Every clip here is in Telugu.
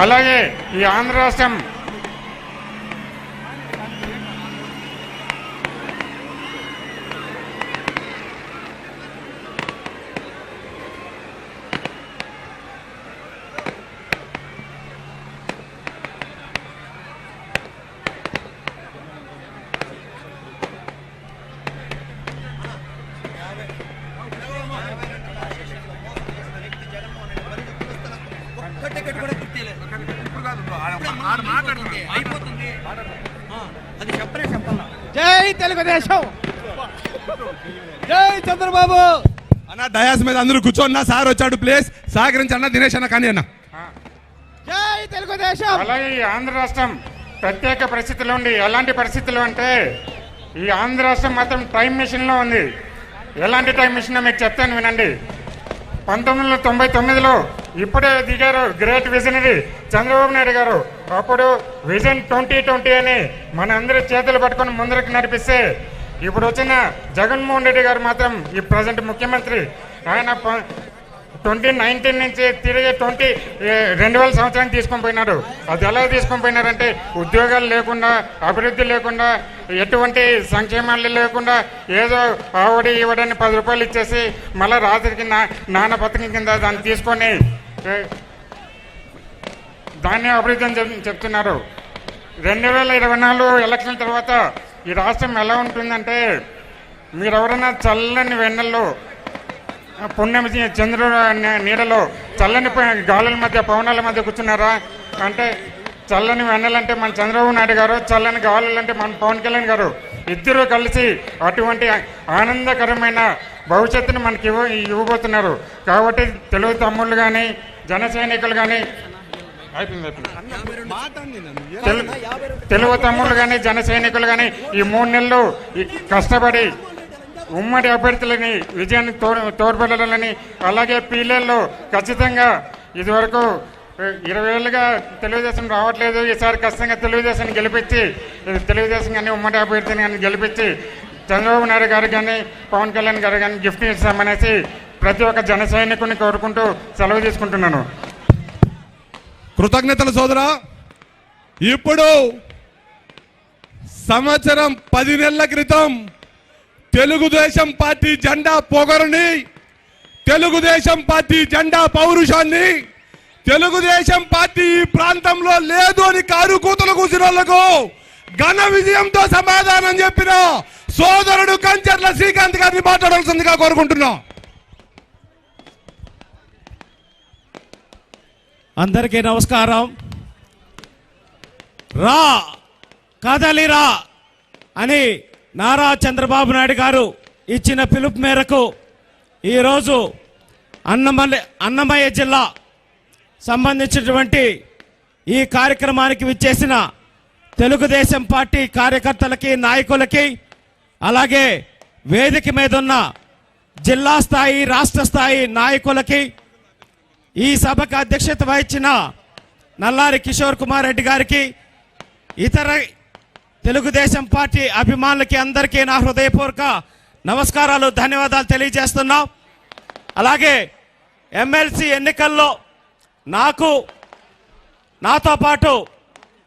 అలాగే ఈ ఆంధ్ర రాష్ట్రం అది చెప్పలే చెప్పాలా జై తెలుగుదేశం. జై చంద్రబాబు. అన్న డయాస్ మీద అందరూ కూర్చోన్న సార్ వచ్చాడు ప్లేస్. సహకరించి అన్న దినేష్ అన్న కానీ అన్న. జై తెలుగుదేశం. అలాగే ఈ ఆంధ్ర రాష్ట్రం ప్రత్యేక పరిస్థితుల్లో ఉంది. ఎలాంటి పరిస్థితులు అంటే ఈ ఆంధ్ర రాష్ట్రం మాత్రం టైం మిషన్లో ఉంది. ఎలాంటి టైం మిషన్ మీకు చెప్తాను వినండి. పంతొమ్మిది వందల తొంభై తొమ్మిదిలో ఇప్పుడే దిగారు గ్రేట్ విజనరీ చంద్రబాబు నాయుడు గారు. అప్పుడు విజన్ ట్వంటీ ట్వంటీ అని మన అందరి చేతులు పట్టుకొని ముందరకు నడిపిస్తే ఇప్పుడు వచ్చిన జగన్మోహన్ రెడ్డి గారు మాత్రం ఈ ప్రజెంట్ ముఖ్యమంత్రి. ఆయన ట్వంటీ నైన్టీన్ నుంచి తిరిగి ట్వంటీ రెండు వేల సంవత్సరానికి తీసుకొని పోయినారు అది ఎలా తీసుకొని పోయినారంటే ఉద్యోగాలు లేకుండా అభివృద్ధి లేకుండా ఎటువంటి సంక్షేమాలు లేకుండా ఏదో ఆవిడ ఈవిడని పది రూపాయలు ఇచ్చేసి మళ్ళీ రాత్రికి నా నాన్న పథకం కింద దాన్ని తీసుకొని దాన్ని అభివృద్ధి చెప్- చెప్తున్నారు. రెండు వేల ఇరవై నాలుగు ఎలక్షన్ తర్వాత ఈ రాష్ట్రం ఎలా ఉంటుందంటే మీరు ఎవరైనా చల్లని వెన్నెల్లో పుణ్యం చంద్రుడు నీడలో చల్లని గాలుల మధ్య పవనాల మధ్య కూర్చున్నారా? అంటే చల్లని వెన్నెలంటే మన చంద్రబాబు నాయుడు గారు చల్లని గాలులంటే మన పవన్ కళ్యాణ్ గారు. ఇద్దరు కలిసి అటువంటి ఆనందకరమైన భవిష్యత్తును మనకి ఇవ్వ ఇవ్వబోతున్నారు. కాబట్టి తెలుగు తమ్ముళ్ళు కానీ జన సైనికులు కానీ అయిపోయింది అయిపోయింది. తెలు- తెలుగు తమ్ముళ్ళు కానీ జన సైనికులు కానీ ఈ మూడు నెలలు కష్టపడి ఉమ్మడి అభ్యర్థులని విజయాన్ని తో తోడ్పడాలని అలాగే పీలేల్లో ఖచ్చితంగా ఇదివరకు ఇరవై ఏళ్ళుగా తెలుగుదేశం రావట్లేదు. ఈసారి ఖచ్చితంగా తెలుగుదేశం గెలిపించి తెలుగుదేశం కానీ ఉమ్మడి అభ్యర్థిని కానీ గెలిపించి చంద్రబాబు నాయుడు గారు కానీ పవన్ కళ్యాణ్ గారు కానీ గిఫ్ట్ ఇస్తామనేసి ప్రతి ఒక్క జన సైనికుని కోరుకుంటూ సెలవు తీసుకుంటున్నాను. కృతజ్ఞతలు సోదరా ఇప్పుడు సంవత్సరం పది నెలల క్రితం తెలుగుదేశం పార్టీ జెండా పొగరుని తెలుగుదేశం పార్టీ జెండా పౌరుషాన్ని తెలుగుదేశం పార్టీ ఈ ప్రాంతంలో లేదు అని కారు కూతలు కూసిన వాళ్ళకు ఘన విజయంతో సమాధానం చెప్పిన సోదరుడు కంచర్ల శ్రీకాంత్ గారిని మాట్లాడాల్సిందిగా కోరుకుంటున్నాం. అందరికీ నమస్కారం. రా కదలిరా అని నారా చంద్రబాబు నాయుడు గారు ఇచ్చిన పిలుపు మేరకు ఈరోజు అన్నమల్లి అన్నమయ్య జిల్లా సంబంధించినటువంటి ఈ కార్యక్రమానికి విచ్చేసిన తెలుగుదేశం పార్టీ కార్యకర్తలకి నాయకులకి అలాగే వేదిక మీద ఉన్న జిల్లా స్థాయి రాష్ట్ర స్థాయి నాయకులకి ఈ సభకు అధ్యక్షత వహించిన నల్లారి కిషోర్ కుమార్ రెడ్డి గారికి ఇతర తెలుగుదేశం పార్టీ అభిమానులకి అందరికీ నా హృదయపూర్వక నమస్కారాలు ధన్యవాదాలు తెలియజేస్తున్నాం. అలాగే ఎమ్మెల్సీ ఎన్నికల్లో నాకు నాతో పాటు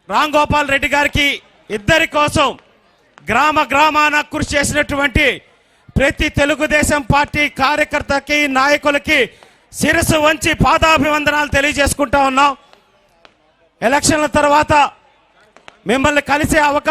రామ్ గోపాల్ రెడ్డి గారికి ఇద్దరి కోసం గ్రామ గ్రామాన కృషి చేసినటువంటి ప్రతి తెలుగుదేశం పార్టీ కార్యకర్తకి నాయకులకి శిరస్సు వంచి పాదాభివందనాలు తెలియజేసుకుంటా ఉన్నాం. ఎలక్షన్ల తర్వాత మిమ్మల్ని కలిసే అవకాశం